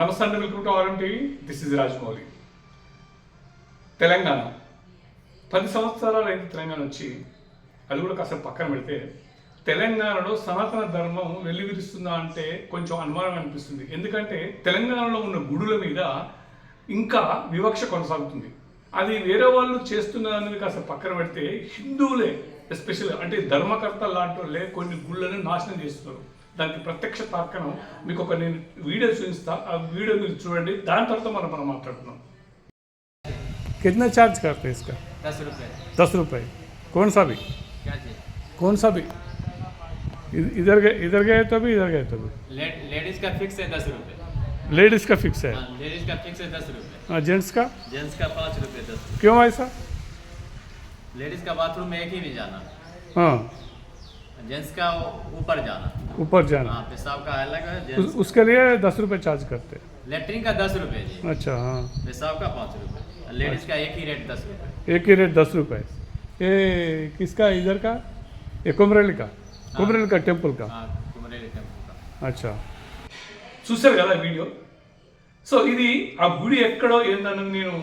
నమస్తే అండి welcome to RM TV this is Rajamouli. Telangana. పది సంవత్సరాలు అయితే తెలంగాణ వచ్చి అది కూడా కాసేపు పక్కన పెడితే తెలంగాణలో సనాతన ధర్మం వెల్లివిరుస్తుందా అంటే కొంచెం అనుమానం అనిపిస్తుంది. ఎందుకంటే తెలంగాణలో ఉన్న గుడుల మీద ఇంకా వివక్ష కొనసాగుతుంది. అది వేరే వాళ్ళు చేస్తున్నారనేది కాస్త పక్కన పెడితే హిందువులే ఎస్పెషల్ అంటే ధర్మకర్త లాంటి వాళ్ళే కొన్ని గుళ్ళను నాశనం చేస్తున్నారు. దానికి ప్రత్యక్ష తార్కణం మీకు ఒక నేను వీడియో చూపిస్తా ఆ వీడియో మీరు చూడండి దాని తర్వాత మనం మనం మాట్లాడుతున్నాం कितना चार्ज करते हैं इसका दस रुपये दस रुपए कौन सा भी क्या चीज़ कौन सा भी इध- इधर गए इधर गए तो भी इधर गए तो भी ले, लेडीज़ का फिक्स है दस रुपये लेडीज़ का फिक्स है हाँ लेडीज़ का फिक्स है दस रुपये हाँ जेंट्स का जेंट्स का पाँच रुपये दस क्यों ऐसा लेडीज़ का बाथरूम में एक ही नहीं जाना हाँ जेंट्स का ऊपर जाना ऊपर जाना हाँ पेशाब का अलग है उस, जेंट्स उसके लिए दस रुपए चार्ज करते हैं लेटरिन का दस रुपये जी अच्छा हाँ पेशाब का पाँच रुपये लेडीज़ का एक ही रेट दस रुपये एक ही रेट दस रुपए ये किसका इधर का ये कुमरेली का कुमरेली का टेम्पल का हाँ कुमरेली टेम्पल का अच्छा చూశారు కదా వీడియో సో ఇది ఆ గుడి ఎక్కడో ఏందన్నది నేను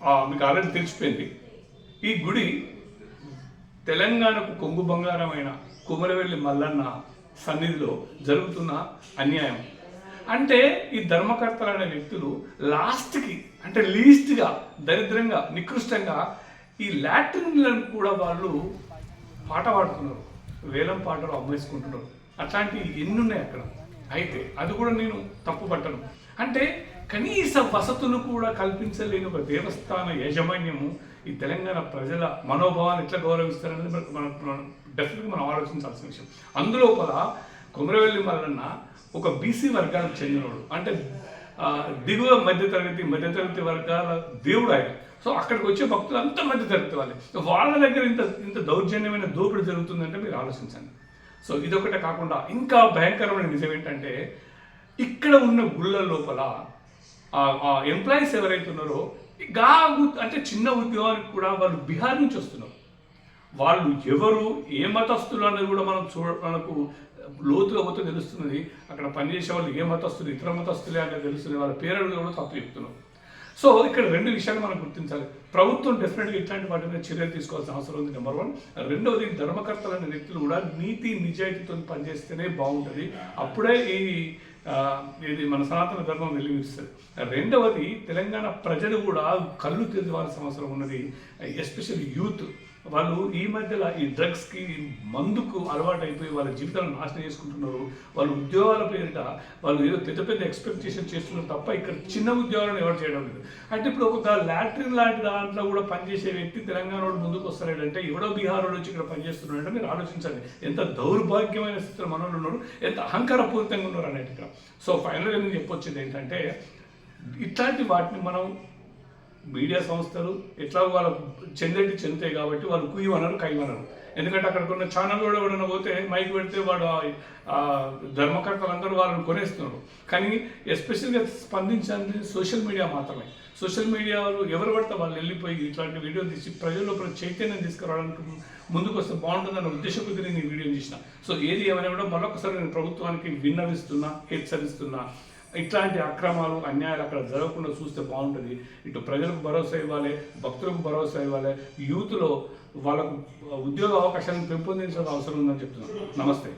ఆ, మీకు ఆల్రెడీ తెలిసిపోయింది ఈ గుడి తెలంగాణకు కొంగు బంగారమైన కుమరవెల్లి మల్లన్న సన్నిధిలో జరుగుతున్న అన్యాయం. అంటే ఈ ధర్మకర్తలు అనే వ్యక్తులు లాస్ట్కి అంటే లీస్ట్గా దరిద్రంగా నికృష్టంగా ఈ లాట్రిన్లను కూడా వాళ్ళు పాట పాడుతున్నారు. వేలం పాటలు అమ్మేసుకుంటున్నారు. అట్లాంటివి ఎన్ని ఉన్నాయి అక్కడ? అయితే అది కూడా నేను తప్పు పట్టను అంటే కనీస వసతులు కూడా కల్పించలేని ఒక దేవస్థాన యాజమాన్యము ఈ తెలంగాణ ప్రజల మనోభావాన్ని ఎట్లా గౌరవిస్తారనేది మనం మనం డెఫినెట్గా మనం ఆలోచించాల్సిన విషయం. అందులోపల కొమరవెల్లి మల్లన్న ఒక బీసీ వర్గానికి చెందినవాడు అంటే దిగువ మధ్యతరగతి మధ్యతరగతి వర్గాల దేవుడు ఆయన. సో అక్కడికి వచ్చే భక్తులు అంతా మధ్యతరగతి వాళ్ళే. వాళ్ళ దగ్గర ఇంత ఇంత దౌర్జన్యమైన దోపిడీ జరుగుతుందంటే మీరు ఆలోచించండి. సో ఇదొకటే కాకుండా ఇంకా భయంకరమైన నిజం ఏంటంటే ఇక్కడ ఉన్న గుళ్ళ లోపల ఎంప్లాయీస్ ఎవరైతే ఉన్నారో గా అంటే చిన్న ఉద్యోగానికి కూడా వాళ్ళు బీహార్ నుంచి వస్తున్నారు. వాళ్ళు ఎవరు ఏ మతస్థులు అనేది కూడా మనం చూడ మనకు లోతుగా పోతే తెలుస్తున్నది అక్కడ పనిచేసే వాళ్ళు ఏ మతస్థులు ఇతర మతస్థులే అనేది తెలుస్తుంది. వాళ్ళ పేర్లు కూడా తప్పు చెప్తున్నాం సో ఇక్కడ రెండు విషయాలు మనం గుర్తించాలి. ప్రభుత్వం డెఫినెట్గా ఇట్లాంటి వాటి మీద చర్యలు తీసుకోవాల్సిన అవసరం ఉంది నెంబర్ వన్ రెండవది ధర్మకర్తలు అనే వ్యక్తులు కూడా నీతి నిజాయితీతో పనిచేస్తేనే బాగుంటుంది. అప్పుడే ఈ ఇది మన సనాతన ధర్మం వెలిగిస్తుంది రెండవది తెలంగాణ ప్రజలు కూడా కళ్ళు తెరవాల్సిన అవసరం ఉన్నది ఎస్పెషల్లీ యూత్. వాళ్ళు ఈ మధ్యలో ఈ డ్రగ్స్కి మందుకు అలవాటు అయిపోయి వాళ్ళ జీవితాలను నాశనం చేసుకుంటున్నారు. వాళ్ళ ఉద్యోగాల పేరిట వాళ్ళు ఏదో పెద్ద పెద్ద ఎక్స్పెక్టేషన్ చేస్తున్నారు తప్ప ఇక్కడ చిన్న ఉద్యోగాలను ఎవరు చేయడం లేదు. అంటే ఇప్పుడు ఒక లాట్రిన్ లాంటి దాంట్లో కూడా పనిచేసే వ్యక్తి తెలంగాణ వాడు ముందుకు వస్తాడంటే ఎవడో బీహార్ వాడు వచ్చి ఇక్కడ పనిచేస్తున్నాడంటే మీరు ఆలోచించండి ఎంత దౌర్భాగ్యమైన స్థితిలో మనోళ్ళు ఉన్నారు ఎంత అహంకారపూరితంగా ఉన్నారు అనేది ఇక్కడ సో ఫైనల్గా నేను చెప్పొచ్చింది ఏంటంటే ఇట్లాంటి వాటిని మనం మీడియా సంస్థలు ఎట్లా వాళ్ళ చెందండి చెందుతాయి కాబట్టి వాళ్ళు కుయ్యమనరు కయ్యమనరు. ఎందుకంటే అక్కడ ఉన్న ఛానల్ కూడా ఎవడన్నా పోతే మైక్ పెడితే వాడు ఆ- ధర్మకర్తలందరూ వాళ్ళని కొనేస్తున్నారు. కానీ ఎస్పెషల్గా స్పందించాలని సోషల్ మీడియా మాత్రమే. సోషల్ మీడియా వాళ్ళు ఎవరు పడితే వాళ్ళు వెళ్ళిపోయి ఇట్లాంటి వీడియో తీసి ప్రజల్లో ఒక చైతన్యం తీసుకురావడానికి ముందుకు వస్తే బాగుంటుందన్న ఉద్దేశం నేను ఈ వీడియో చేసిన. సో ఏది ఏమైనా కూడా మరొకసారి నేను ప్రభుత్వానికి విన్నవిస్తున్నా హెచ్చరిస్తున్నా. ఇట్లాంటి అక్రమాలు అన్యాయాలు అక్కడ జరగకుండా చూస్తే బాగుంటుంది. ఇటు ప్రజలకు భరోసా ఇవ్వాలి భక్తులకు భరోసా ఇవ్వాలి యూత్లో వాళ్ళకు ఉద్యోగ అవకాశాలను పెంపొందించాల్సిన అవసరం ఉందని చెప్తున్నాను. నమస్తే.